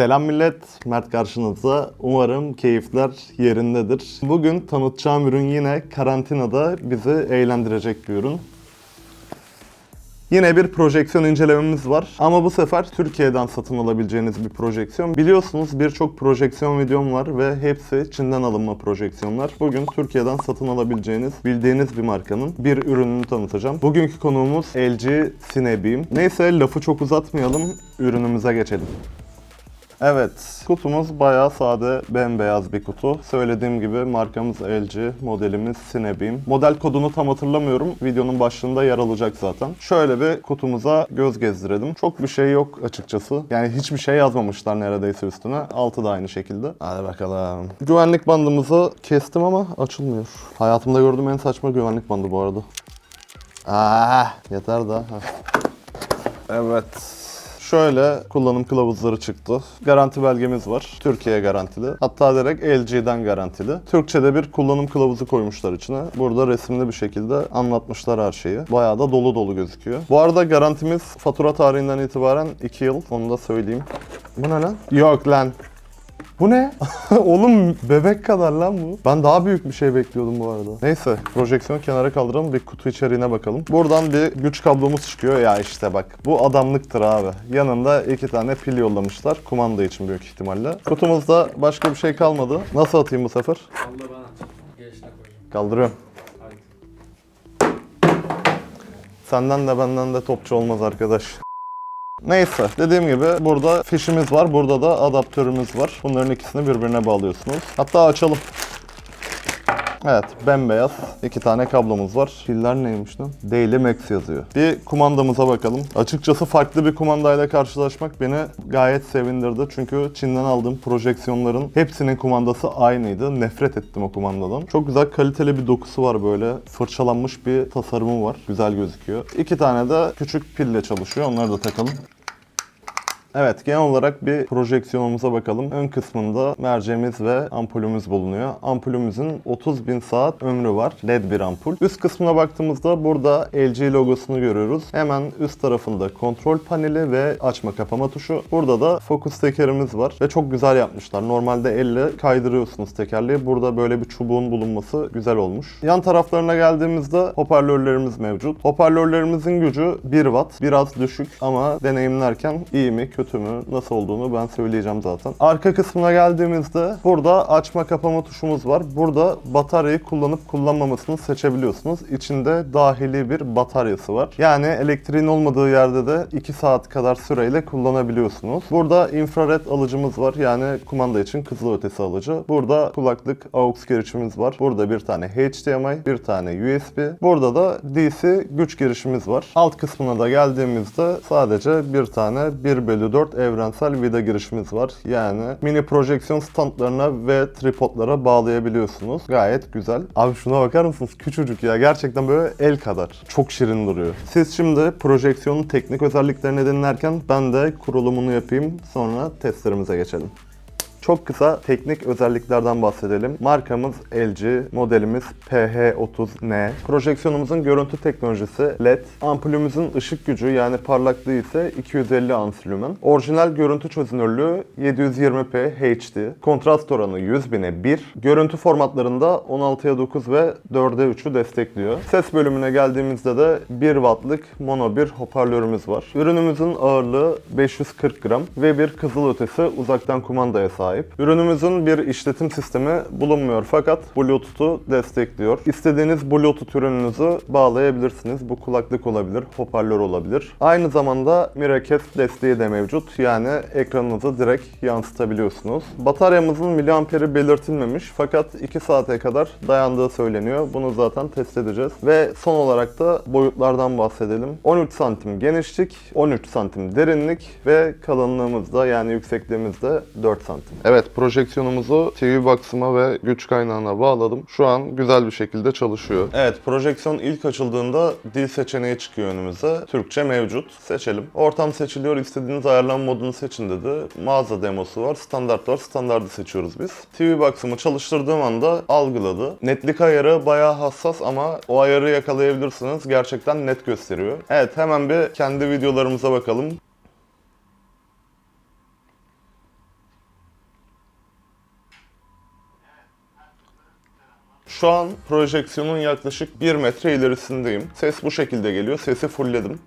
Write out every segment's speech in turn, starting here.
Selam millet, Mert karşınızda. Umarım keyifler yerindedir. Bugün tanıtacağım ürün yine karantinada bizi eğlendirecek bir ürün. Yine bir projeksiyon incelememiz var. Ama bu sefer Türkiye'den satın alabileceğiniz bir projeksiyon. Biliyorsunuz birçok projeksiyon videom var ve hepsi Çin'den alınma projeksiyonlar. Bugün Türkiye'den satın alabileceğiniz, bildiğiniz bir markanın bir ürününü tanıtacağım. Bugünkü konuğumuz LG Cinebeam. Neyse lafı çok uzatmayalım, ürünümüze geçelim. Evet, kutumuz bayağı sade, bembeyaz bir kutu. Söylediğim gibi markamız LG, modelimiz Cinebeam. Model kodunu tam hatırlamıyorum, videonun başlığında yer alacak zaten. Şöyle bir kutumuza göz gezdirelim. Çok bir şey yok açıkçası. Yani hiçbir şey yazmamışlar neredeyse üstüne. Altı da aynı şekilde. Hadi bakalım. Güvenlik bandımızı kestim ama açılmıyor. Hayatımda gördüğüm en saçma güvenlik bandı bu arada. Ah, yeter daha. Evet. Şöyle kullanım kılavuzları çıktı. Garanti belgemiz var. Türkiye garantili. Hatta direkt LG'den garantili. Türkçe'de bir kullanım kılavuzu koymuşlar içine. Burada resimli bir şekilde anlatmışlar her şeyi. Bayağı da dolu dolu gözüküyor. Bu arada garantimiz fatura tarihinden itibaren 2 yıl. Onu da söyleyeyim. Bu ne lan? Yok lan. Bu ne? Oğlum bebek kadar lan bu. Ben daha büyük bir şey bekliyordum bu arada. Neyse projeksiyonu kenara kaldıralım bir kutu içeriğine bakalım. Buradan bir güç kablomuz çıkıyor. Ya işte bak bu adamlıktır abi. Yanında iki tane pil yollamışlar. Kumanda için büyük ihtimalle. Kutumuzda başka bir şey kalmadı. Nasıl atayım bu sefer? Abla bana gelişine koyacağım. Kaldırıyorum. Senden de benden de topçu olmaz arkadaş. Neyse dediğim gibi burada fişimiz var. Burada da adaptörümüz var. Bunların ikisini birbirine bağlıyorsunuz. Hatta açalım. Evet bembeyaz iki tane kablomuz var. Piller neymiş lan? Daily Max yazıyor. Bir kumandamıza bakalım. Açıkçası farklı bir kumandayla karşılaşmak beni gayet sevindirdi. Çünkü Çin'den aldığım projeksiyonların hepsinin kumandası aynıydı. Nefret ettim o kumandadan. Çok güzel kaliteli bir dokusu var böyle. Fırçalanmış bir tasarımı var. Güzel gözüküyor. İki tane de küçük pille çalışıyor. Onları da takalım. Evet, genel olarak bir projeksiyonumuza bakalım. Ön kısmında merceğimiz ve ampulümüz bulunuyor. Ampulümüzün 30 bin saat ömrü var. LED bir ampul. Üst kısmına baktığımızda burada LG logosunu görüyoruz. Hemen üst tarafında kontrol paneli ve açma kapama tuşu. Burada da fokus tekerimiz var ve çok güzel yapmışlar. Normalde elle kaydırıyorsunuz tekerleği. Burada böyle bir çubuğun bulunması güzel olmuş. Yan taraflarına geldiğimizde hoparlörlerimiz mevcut. Hoparlörlerimizin gücü 1 watt. Biraz düşük ama deneyimlerken iyi mi mü nasıl olduğunu ben söyleyeceğim zaten. Arka kısmına geldiğimizde burada açma kapama tuşumuz var. Burada bataryayı kullanıp kullanmamasını seçebiliyorsunuz. İçinde dahili bir bataryası var. Yani elektriğin olmadığı yerde de 2 saat kadar süreyle kullanabiliyorsunuz. Burada infrared alıcımız var. Yani kumanda için kızıl ötesi alıcı. Burada kulaklık AUX girişimiz var. Burada bir tane HDMI, bir tane USB. Burada da DC güç girişimiz var. Alt kısmına da geldiğimizde sadece bir tane 1 bölü 4 evrensel vida girişimiz var. Yani mini projeksiyon standlarına ve tripodlara bağlayabiliyorsunuz. Gayet güzel. Abi şuna bakar mısınız? Küçücük ya. Gerçekten böyle el kadar. Çok şirin duruyor. Siz şimdi projeksiyonun teknik özelliklerini dinlerken ben de kurulumunu yapayım. Sonra testlerimize geçelim. Çok kısa teknik özelliklerden bahsedelim. Markamız LG, modelimiz PH30N. Projeksiyonumuzun görüntü teknolojisi LED, ampulümüzün ışık gücü yani parlaklığı ise 250 ansülümen. Orijinal görüntü çözünürlüğü 720p HD. Kontrast oranı 100 bine 1. Görüntü formatlarında 16'ya 9 ve 4'e 3'ü destekliyor. Ses bölümüne geldiğimizde de 1 wattlık mono bir hoparlörümüz var. Ürünümüzün ağırlığı 540 gram ve bir kızıl ötesi uzaktan kumandaya sahip. Ürünümüzün bir işletim sistemi bulunmuyor fakat Bluetooth'u destekliyor. İstediğiniz Bluetooth ürününüzü bağlayabilirsiniz. Bu kulaklık olabilir, hoparlör olabilir. Aynı zamanda Miracast desteği de mevcut. Yani ekranınızı direkt yansıtabiliyorsunuz. Bataryamızın miliamperi belirtilmemiş fakat 2 saate kadar dayandığı söyleniyor. Bunu zaten test edeceğiz. Ve son olarak da boyutlardan bahsedelim. 13 santim genişlik, 13 santim derinlik ve kalınlığımız da yani yüksekliğimiz de 4 santim. Evet projeksiyonumuzu TV Box'ıma ve güç kaynağına bağladım. Şu an güzel bir şekilde çalışıyor. Evet projeksiyon ilk açıldığında dil seçeneği çıkıyor önümüze. Türkçe mevcut. Seçelim. Ortam seçiliyor. İstediğiniz ayarlama modunu seçin dedi. Mağaza demosu var. Standart var. Standardı seçiyoruz biz. TV Box'ımı çalıştırdığım anda algıladı. Netlik ayarı bayağı hassas ama o ayarı yakalayabilirsiniz. Gerçekten net gösteriyor. Evet hemen bir kendi videolarımıza bakalım. Şu an projeksiyonun yaklaşık 1 metre ilerisindeyim. Ses bu şekilde geliyor. Sesi fullledim.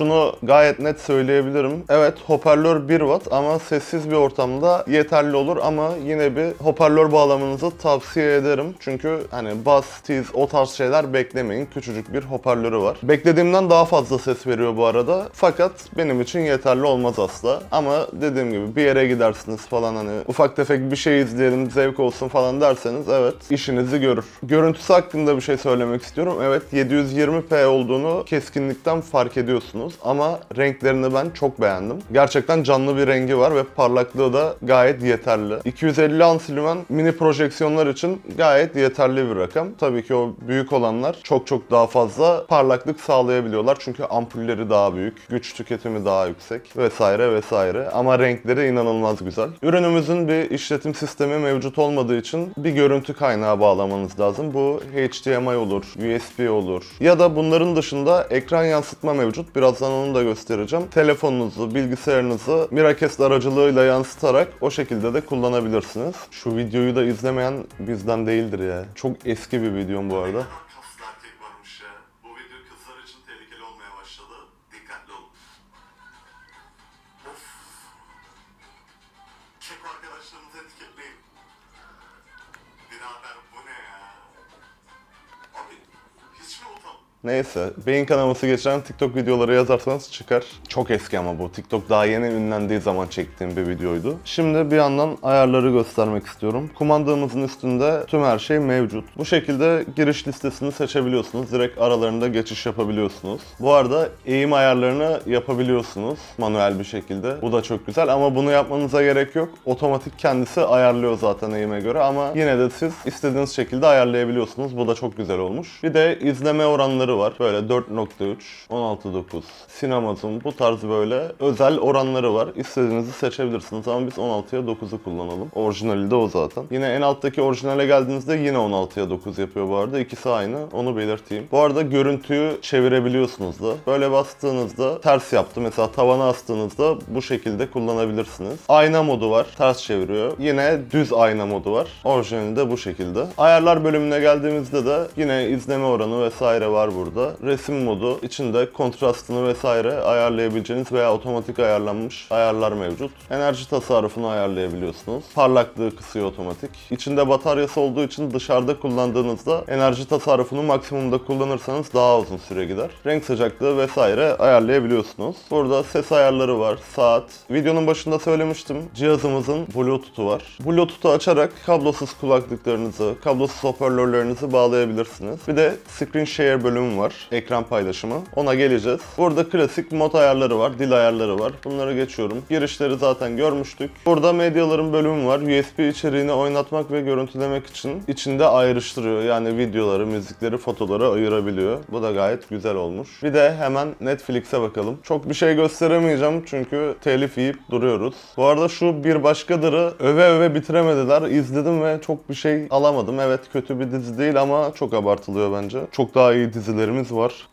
Şunu gayet net söyleyebilirim. Evet hoparlör 1 watt ama sessiz bir ortamda yeterli olur ama yine bir hoparlör bağlamanızı tavsiye ederim. Çünkü hani bass, tiz o tarz şeyler beklemeyin. Küçücük bir hoparlörü var. Beklediğimden daha fazla ses veriyor bu arada. Fakat benim için yeterli olmaz asla. Ama dediğim gibi bir yere gidersiniz falan hani ufak tefek bir şey izleyelim zevk olsun falan derseniz evet işinizi görür. Görüntüsü hakkında bir şey söylemek istiyorum. Evet 720p olduğunu keskinlikten fark ediyorsunuz ama renklerini ben çok beğendim. Gerçekten canlı bir rengi var ve parlaklığı da gayet yeterli. 250 ansilümen mini projeksiyonlar için gayet yeterli bir rakam. Tabii ki o büyük olanlar çok çok daha fazla parlaklık sağlayabiliyorlar çünkü ampulleri daha büyük, güç tüketimi daha yüksek vesaire vesaire ama renkleri inanılmaz güzel. Ürünümüzün bir işletim sistemi mevcut olmadığı için bir görüntü kaynağı bağlamanız lazım. Bu HDMI olur, USB olur ya da bunların dışında ekran yansıtma mevcut. Birazdan onu da göstereceğim. Telefonunuzu, bilgisayarınızı Miracast aracılığıyla yansıtarak o şekilde de kullanabilirsiniz. Şu videoyu da izlemeyen bizden değildir ya. Çok eski bir videom bu arada. Ne kadar kaslı erkek varmış Neyse, beyin kanaması geçen TikTok videoları yazarsanız çıkar. Çok eski ama bu. TikTok daha yeni ünlendiği zaman çektiğim bir videoydu. Şimdi bir yandan ayarları göstermek istiyorum. Kumandamızın üstünde tüm her şey mevcut. Bu şekilde giriş listesini seçebiliyorsunuz. Direkt aralarında geçiş yapabiliyorsunuz. Bu arada eğim ayarlarını yapabiliyorsunuz manuel bir şekilde. Bu da çok güzel ama bunu yapmanıza gerek yok. Otomatik kendisi ayarlıyor zaten eğime göre ama yine de siz istediğiniz şekilde ayarlayabiliyorsunuz. Bu da çok güzel olmuş. Bir de izleme oranları var. Böyle 4.3, 16.9, sinema zoom bu tarz böyle özel oranları var. İstediğinizi seçebilirsiniz ama biz 16'ya 9'u kullanalım. Orijinali de o zaten. Yine en alttaki orijinale geldiğinizde yine 16'ya 9 yapıyor bu arada. İkisi aynı. Onu belirteyim. Bu arada görüntüyü çevirebiliyorsunuz da. Böyle bastığınızda ters yaptı. Mesela tavana astığınızda bu şekilde kullanabilirsiniz. Ayna modu var. Ters çeviriyor. Yine düz ayna modu var. Orijinali de bu şekilde. Ayarlar bölümüne geldiğimizde de yine izleme oranı vesaire var burada. Resim modu içinde kontrastını vesaire ayarlayabileceğiniz veya otomatik ayarlanmış ayarlar mevcut. Enerji tasarrufunu ayarlayabiliyorsunuz. Parlaklığı kısıyor otomatik. İçinde bataryası olduğu için dışarıda kullandığınızda enerji tasarrufunu maksimumda kullanırsanız daha uzun süre gider. Renk sıcaklığı vesaire ayarlayabiliyorsunuz. Burada ses ayarları var, saat. Videonun başında söylemiştim. Cihazımızın Bluetooth'u var. Bluetooth'u açarak kablosuz kulaklıklarınızı, kablosuz hoparlörlerinizi bağlayabilirsiniz. Bir de screen share bölümü var. Ekran paylaşımı. Ona geleceğiz. Burada klasik mod ayarları var, dil ayarları var. Bunları geçiyorum. Girişleri zaten görmüştük. Burada medyaların bölümü var. USB içeriğini oynatmak ve görüntülemek için içinde ayrıştırıyor. Yani videoları, müzikleri, fotoları ayırabiliyor. Bu da gayet güzel olmuş. Bir de hemen Netflix'e bakalım. Çok bir şey gösteremeyeceğim çünkü telif yiyip duruyoruz. Bu arada şu bir başkadırı öve öve bitiremediler. İzledim ve çok bir şey alamadım. Evet kötü bir dizi değil ama çok abartılıyor bence. Çok daha iyi dizilerimiz var.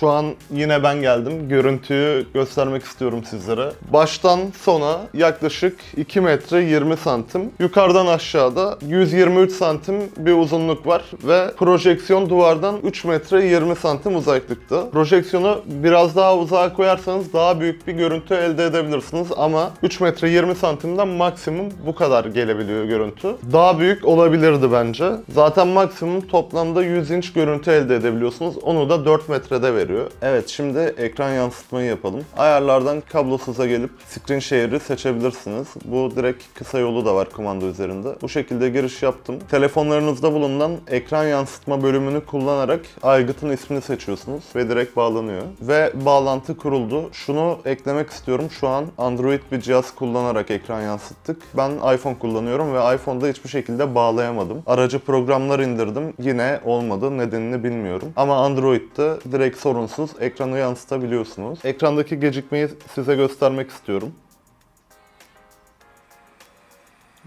Şu an yine ben geldim. Görüntüyü göstermek istiyorum sizlere. Baştan sona yaklaşık 2 metre 20 santim. Yukarıdan aşağıda 123 santim bir uzunluk var ve projeksiyon duvardan 3 metre 20 santim uzaklıkta. Projeksiyonu biraz daha uzağa koyarsanız daha büyük bir görüntü elde edebilirsiniz ama 3 metre 20 santimden maksimum bu kadar gelebiliyor görüntü. Daha büyük olabilirdi bence. Zaten maksimum toplamda 100 inç görüntü elde edebiliyorsunuz. Onu da 4 metrede veriyor. Evet şimdi ekran yansıtmayı yapalım. Ayarlardan kablosuza gelip screen share'i seçebilirsiniz. Bu direkt kısa yolu da var kumanda üzerinde. Bu şekilde giriş yaptım. Telefonlarınızda bulunan ekran yansıtma bölümünü kullanarak aygıtın ismini seçiyorsunuz ve direkt bağlanıyor. Ve bağlantı kuruldu. Şunu eklemek istiyorum. Şu an Android bir cihaz kullanarak ekran yansıttık. Ben iPhone kullanıyorum ve iPhone'da hiçbir şekilde bağlayamadım. Aracı programlar indirdim. Yine olmadı. Nedenini bilmiyorum. Ama Android'de direkt sorunsuz ekranı yansıtabiliyorsunuz. Ekrandaki gecikmeyi size göstermek istiyorum.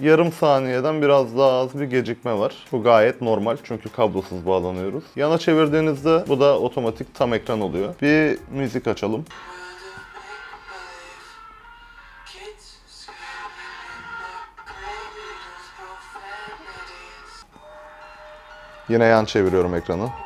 yarım saniyeden biraz daha az bir gecikme var. Bu gayet normal çünkü kablosuz bağlanıyoruz. Yana çevirdiğinizde bu da otomatik tam ekran oluyor. Bir müzik açalım. Yine yan çeviriyorum ekranı.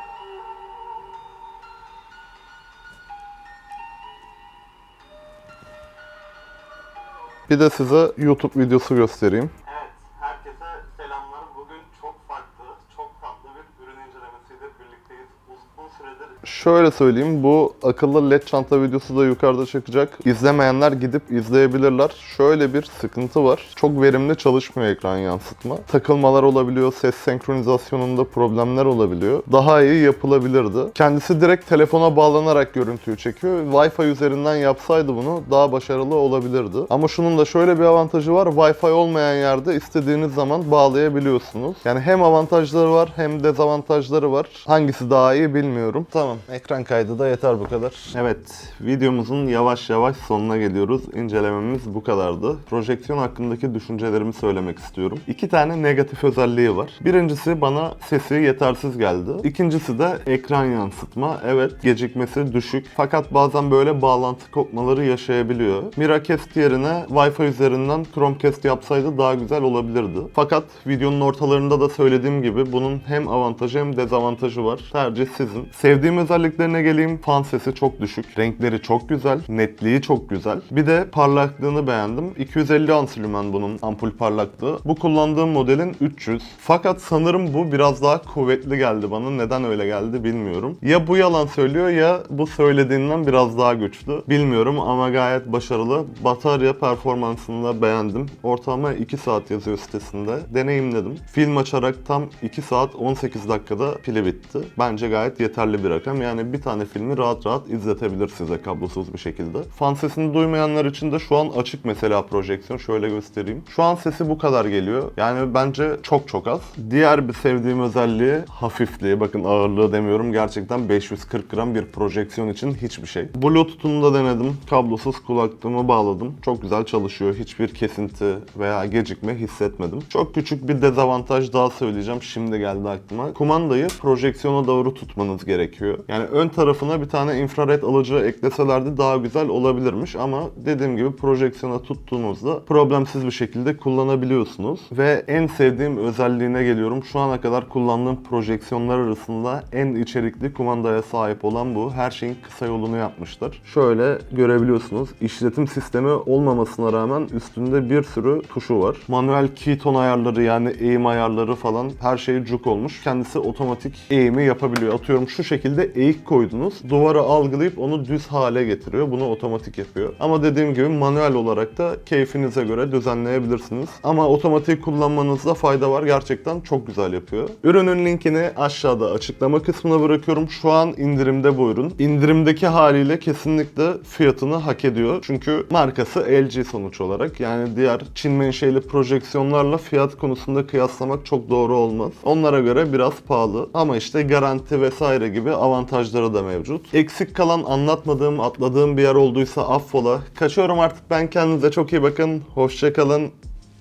Bir de size YouTube videosu göstereyim. Evet, herkese selamlar. Bugün çok farklı, çok tatlı bir ürün incelemesiyle birlikteyiz. Uzun süredir Şöyle söyleyeyim, bu akıllı led çanta videosu da yukarıda çıkacak. İzlemeyenler gidip izleyebilirler. Şöyle bir sıkıntı var. Çok verimli çalışmıyor ekran yansıtma. Takılmalar olabiliyor, ses senkronizasyonunda problemler olabiliyor. Daha iyi yapılabilirdi. Kendisi direkt telefona bağlanarak görüntüyü çekiyor. Wi-Fi üzerinden yapsaydı bunu daha başarılı olabilirdi. Ama şunun da şöyle bir avantajı var. Wi-Fi olmayan yerde istediğiniz zaman bağlayabiliyorsunuz. Yani hem avantajları var hem dezavantajları var. Hangisi daha iyi bilmiyorum. Tamam. Ekran kaydı da yeter bu kadar. Evet. Videomuzun yavaş yavaş sonuna geliyoruz. İncelememiz bu kadardı. Projeksiyon hakkındaki düşüncelerimi söylemek istiyorum. İki tane negatif özelliği var. Birincisi bana sesi yetersiz geldi. İkincisi de ekran yansıtma. Evet gecikmesi düşük. Fakat bazen böyle bağlantı kopmaları yaşayabiliyor. Miracast yerine Wi-Fi üzerinden Chromecast yapsaydı daha güzel olabilirdi. Fakat videonun ortalarında da söylediğim gibi bunun hem avantajı hem dezavantajı var. Tercih sizin. Sevdiğim özelliklerine geleyim. Fan sesi çok düşük. Renkleri çok güzel. Netliği çok güzel. Bir de parlaklığını beğendim. 250 ansülümen bunun ampul parlaklığı. Bu kullandığım modelin 300. Fakat sanırım bu biraz daha kuvvetli geldi bana. Neden öyle geldi bilmiyorum. Ya bu yalan söylüyor ya bu söylediğinden biraz daha güçlü. Bilmiyorum ama gayet başarılı. Batarya performansını da beğendim. Ortalama 2 saat yazıyor sitesinde. Deneyimledim. Film açarak tam 2 saat 18 dakikada pili bitti. Bence gayet yeterli bir rakam. Yani bir tane filmi rahat rahat izletebilir size kablosuz bir şekilde. Fan sesini duymayanlar için de şu an açık mesela projeksiyon. Şöyle göstereyim. Şu an sesi bu kadar geliyor. Yani bence çok çok az. Diğer bir sevdiğim özelliği hafifliği. Bakın ağırlığı demiyorum. Gerçekten 540 gram bir projeksiyon için hiçbir şey. Bluetooth'unu da denedim. Kablosuz kulaklığımı bağladım. Çok güzel çalışıyor. Hiçbir kesinti veya gecikme hissetmedim. Çok küçük bir dezavantaj daha söyleyeceğim. Şimdi geldi aklıma. Kumandayı projeksiyona doğru tutmanız gerekiyor. Yani ön tarafına bir tane infrared alıcı ekleselerdi daha güzel olabilirmiş ama dediğim gibi projeksiyona tuttuğunuzda problemsiz bir şekilde kullanabiliyorsunuz. Ve en sevdiğim özelliğine geliyorum. Şu ana kadar kullandığım projeksiyonlar arasında en içerikli kumandaya sahip olan bu. Her şeyin kısa yolunu yapmışlar. Şöyle görebiliyorsunuz. İşletim sistemi olmamasına rağmen üstünde bir sürü tuşu var. Manuel keyton ayarları yani eğim ayarları falan her şey cuk olmuş. Kendisi otomatik eğimi yapabiliyor. Atıyorum şu şekilde eğik koydunuz. Duvara algılayıp onu düz hale getiriyor. Bunu otomatik yapıyor. Ama dediğim gibi manuel olarak da keyfinize göre düzenleyebilirsiniz. Ama otomatik kullanmanızda fayda var. Gerçekten çok güzel yapıyor. Ürünün linkini aşağıda açıklama kısmına bırakıyorum. Şu an indirimde bu ürün. İndirimdeki haliyle kesinlikle fiyatını hak ediyor. Çünkü markası LG sonuç olarak. Yani diğer Çin menşeli projeksiyonlarla fiyat konusunda kıyaslamak çok doğru olmaz. Onlara göre biraz pahalı. Ama işte garanti vesaire gibi avantajları da mevcut. Eksik kalan anlatmadığım, atladığım bir yer olduysa affola. Kaçıyorum artık ben kendinize çok iyi bakın. Hoşçakalın.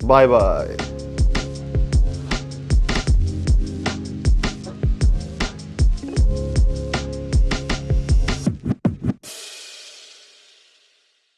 Bay bay.